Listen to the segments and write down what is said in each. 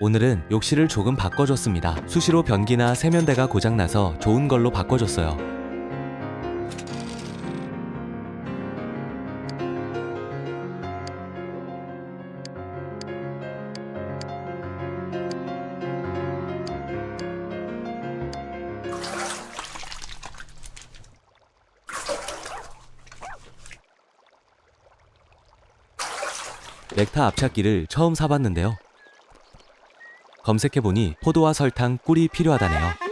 오늘은 욕실을 조금 바꿔줬습니다. 수시로 변기나 세면대가 고장나서 좋은 걸로 바꿔줬어요. 넥타 앞찾기를 처음 사봤는데요. 검색해보니 포도와 설탕, 꿀이 필요하다네요.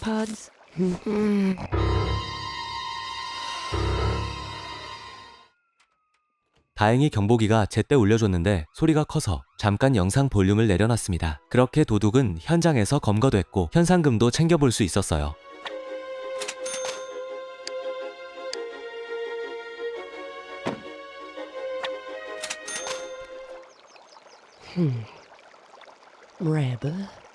Pods. 다행히 경보기가 제때 울려줬는데 소리가 커서 잠깐 영상 볼륨을 내려놨습니다. 그렇게 도둑은 현장에서 검거됐고 현상금도 챙겨볼 수 있었어요. Rebel. But I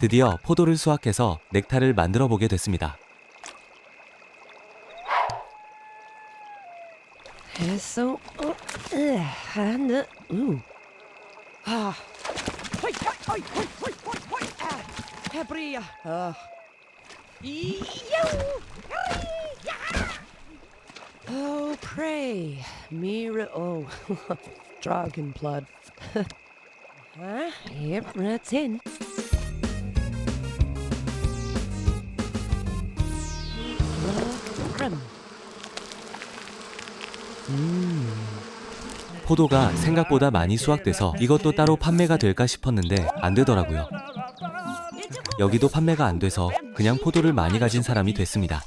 드디어 포도를 수확해서 넥타를 만들어 보게 됐습니다. Oh, uh, uh, ah. Ah. Ah. oh pray mirror oh dragon blood Ah, hypnotin. 포도가 생각보다 많이 수확돼서 이것도 따로 판매가 될까 싶었는데 안 되더라고요. 여기도 판매가 안 돼서 그냥 포도를 많이 가진 사람이 됐습니다.